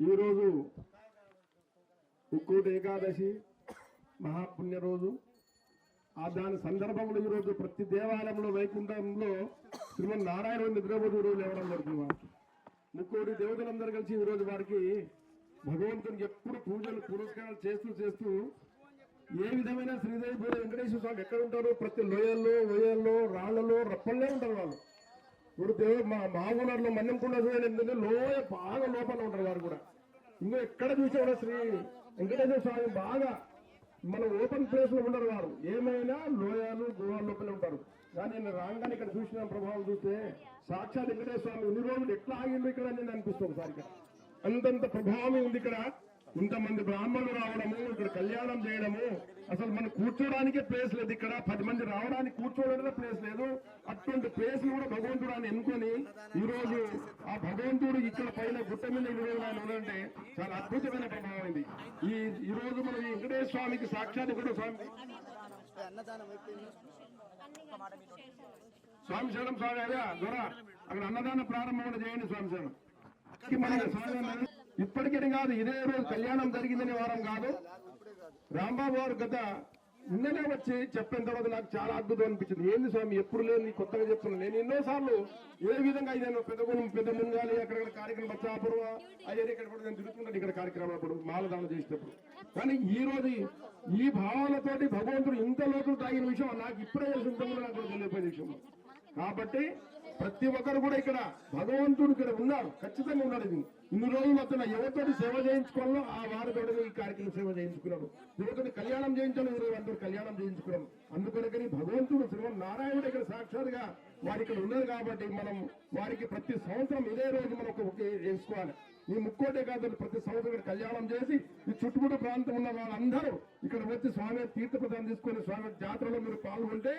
ఈరోజు ఉక్కోటి ఏకాదశి మహాపుణ్య రోజు. ఆ దాని సందర్భంలో ఈరోజు ప్రతి దేవాలయంలో వైకుంఠంలో శ్రీమన్ నారాయణ నిద్రపోతూ లేవడం జరుగుతుంది. మనకి. ముక్కోటి దేవతలందరూ కలిసి ఈరోజు వారికి భగవంతునికి ఎప్పుడు పూజలు పురస్కారాలు చేస్తూ చేస్తూ ఏ విధమైన శ్రీదేవి పూజ వెంకటేశ్వర స్వామి ఎక్కడ ఉంటారు? ప్రతి లోయల్లో ఓయల్లో రాళ్ళలో రప్పల్లే ఉంటారు వాళ్ళు. ఇప్పుడు మా మామూలు మన్నెంకుండా చూడండి ఎందుకంటే లోయ బాగా లోపల ఉంటారు వారు కూడా. ఇంకా ఎక్కడ చూసేవాడు శ్రీ వెంకటేశ్వర స్వామి బాగా మన ఓపెన్ ప్లేస్లో ఉండరు వారు. ఏమైనా లోయాలు గుహాల లోపలే ఉంటారు. కానీ నేను రాగానే ఇక్కడ చూసిన ప్రభావం చూస్తే సాక్షాత్ వెంకటేశ్వర స్వామి ఇన్ని రోజులు ఎట్లా ఆగింది ఇక్కడ అని నేను అనిపిస్తుంది సార్ ఇక్కడ. అంతంత ప్రభావం ఉంది ఇక్కడ. ఇంతమంది బ్రాహ్మణులు రావడము ఇక్కడ కళ్యాణం చేయడము. అసలు మనం కూర్చోడానికే ప్లేస్ లేదు ఇక్కడ. పది మంది రావడానికి కూర్చోవడానికి ప్లేస్ లేదు. అటువంటి ప్లేస్ కూడా భగవంతుడు అని ఎన్నుకొని ఈ రోజు ఆ భగవంతుడు ఇక్కడ పైన గుట్ట మీద ఉన్నాడంటే చాలా అద్భుతమైన ప్రభావం ఇది ఈ ఈ రోజు మనం ఈ వెంకటేశ్వర స్వామికి సాక్షాత్ వెంకటేశ్వర స్వామి స్వామి శరణం స్వామి అదే దొర అక్కడ అన్నదాన ప్రారంభం కూడా చేయండి స్వామి శరణం. ఈ ఇప్పటికీ కాదు ఇదే రోజు కళ్యాణం జరిగిందనే వారం కాదు. రాంబాబు గారు గత నిన్ననే వచ్చి చెప్పిన తర్వాత నాకు చాలా అద్భుతం అనిపించింది. ఏంది స్వామి ఎప్పుడు లేని కొత్తగా చెప్తున్నాను నేను ఎన్నోసార్లు ఏ విధంగా ఇదేను పెద్ద పెద్ద ముంగాలి అక్కడ కార్యక్రమం బచ్చాపురం అయ్యారు ఇక్కడ కూడా నేను తిరుగుతుంటాను ఇక్కడ కార్యక్రమం అప్పుడు మాలదానం చేసేటప్పుడు. కానీ ఈ రోజు ఈ భావాలతోటి భగవంతుడు ఇంత లోతులు తాగిన విషయం నాకు ఇప్పుడే తెలిసి నాకు కూడా తెలియపోయిన విషయం. కాబట్టి ప్రతి ఒక్కరు కూడా ఇక్కడ భగవంతుడు ఇక్కడ ఉన్నారు. ఖచ్చితంగా ఉన్నాడు ఇది. ఇన్ని రోజులు అతను ఎవరితోటి సేవ చేయించుకోవాలో ఆ వారితోటి ఈ కార్యక్రమం సేవ చేయించుకున్నాడు. ఎవరితోటి కళ్యాణం చేయించాలో ఈరోజు అందరూ కళ్యాణం చేయించుకున్నాం. అందుకని భగవంతుడు శ్రీమన్ నారాయణుడు ఇక్కడ సాక్షాత్గా వారి ఇక్కడ ఉన్నారు కాబట్టి మనం వారికి ప్రతి సంవత్సరం ఇదే రోజు మనం ఒక వేసుకోవాలి. ఈ ముక్కోటే కాదు ప్రతి సంవత్సరం కళ్యాణం చేసి ఈ చుట్టుముట్టు ప్రాంతం ఉన్న వాళ్ళందరూ ఇక్కడ వచ్చి స్వామి తీర్థ ప్రదానం తీసుకొని స్వామి జాతరలో మీరు పాల్గొంటే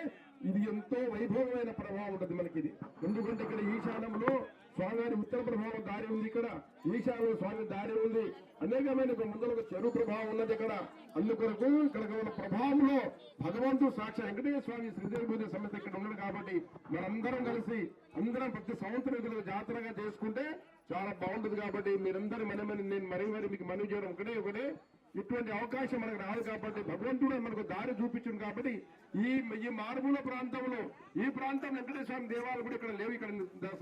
ఇది ఎంతో వైభవమైన ప్రభావం ఉంటుంది మనకి ఇది ఎందుకంటే ఇక్కడ ఈశాన్యంలో స్వామివారి ఉత్తర ప్రభావం దారి ఉంది ఇక్కడ. ఈశాన్యంలో స్వామి దారి ఉంది. అనేకమైన ముందర ఒక చెరువు ప్రభావం ఉన్నది ఇక్కడ. అందుకొరకు ఇక్కడ ఉన్న ప్రభావంలో భగవంతుడు సాక్షి వెంకటేశ్వర స్వామి శ్రీదేవి పూజ సమేత ఇక్కడ ఉన్నాడు కాబట్టి మనందరం కలిసి అందరం ప్రతి సంవత్సరం ఇక్కడ జాతరగా చేసుకుంటే చాలా బాగుంటుంది కాబట్టి మీరందరూ మనమని నేను మరీ మరి మీకు మనవి చేయడం ఒకటే ఒకటే. ఇటువంటి అవకాశం మనకు రాదు కాబట్టి భగవంతుడు మనకు దారి చూపించింది కాబట్టి ఈ ఈ మారుమూల ప్రాంతంలో ఈ ప్రాంతం వెంకటేశ్వర స్వామి దేవాలయం కూడా ఇక్కడ లేవు. ఇక్కడ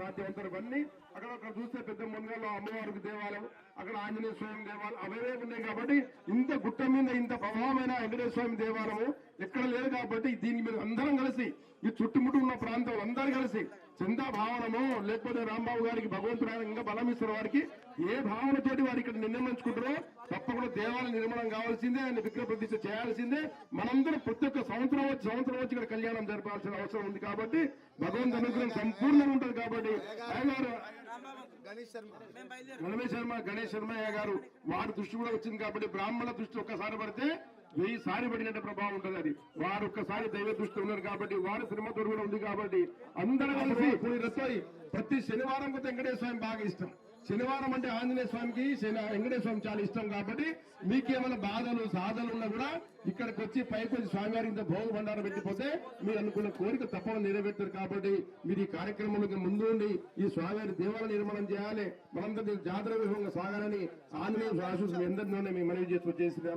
సాధ్యవంతరం ఇవన్నీ అక్కడ అక్కడ చూస్తే పెద్ద మునగల్లో అమ్మవారికి దేవాలయం అక్కడ ఆంజనేయ స్వామి దేవాలయం అవే ఉన్నాయి కాబట్టి ఇంత గుట్ట మీద ఇంత ప్రభావమైన వెంకటేశ్వర స్వామి దేవాలయం ఎక్కడ లేదు కాబట్టి దీని మీద అందరం కలిసి ఈ చుట్టుముట్టు ఉన్న ప్రాంతం అందరూ కలిసి చందా భావనము లేకపోతే రాంబాబు గారికి భగవంతుడు ఆయన ఇంకా బలం ఇస్తున్న వారికి ఏ భావనతోటి వారు ఇక్కడ నిర్ణయించుకుంటారో తప్పకుండా దేవాలయ నిర్మాణం కావాల్సిందే ఆయన విగ్రహ ప్రతిష్ఠ చేయాల్సిందే. మనందరం ప్రతి ఒక్క సంవత్సరం వచ్చి సంవత్సరం వచ్చి ఇక్కడ కళ్యాణం జరపాల్సిన అవసరం ఉంది కాబట్టి భగవంతు అనుగ్రహం సంపూర్ణంగా ఉంటుంది కాబట్టి. అయ్యగారు గణేష్ శర్మ. గణేష్ శర్మయ్య గారు వారి దృష్టి కూడా వచ్చింది కాబట్టి బ్రాహ్మణ దృష్టి ఒక్కసారి పడితే వెయ్యి సారి పడినట్టు ప్రభావం ఉంటుంది అది. వారు ఒక్కసారి దైవ దృష్టి ఉన్నారు కాబట్టి వారు శ్రమతో కూడా ఉంది కాబట్టి అందరూ కలిసి ఇప్పుడు ప్రతి శనివారం కూడా వెంకటేశ్వర స్వామి బాగా ఇష్టం. శనివారం అంటే ఆంజనేయ స్వామికి శని వెంకటేశ్వర స్వామి చాలా ఇష్టం కాబట్టి మీకేమైనా బాధలు సాధలు ఉన్నా కూడా ఇక్కడికి వచ్చి పైకి వచ్చి స్వామివారి ఇంత భోగ బండారం పెట్టిపోతే మీరు అనుకున్న కోరిక తప్పకుండా నెరవేర్తారు కాబట్టి మీరు ఈ కార్యక్రమంలోకి ముందు ఉండి ఈ స్వామివారి దేవాలయ నిర్మాణం చేయాలి. మనందరి జాతర విభవంగా సాగాలని ఆంజనేయ ఆశీస్సులు ఎందరిలోనే మేము మనవి చేసి వచ్చేసి జై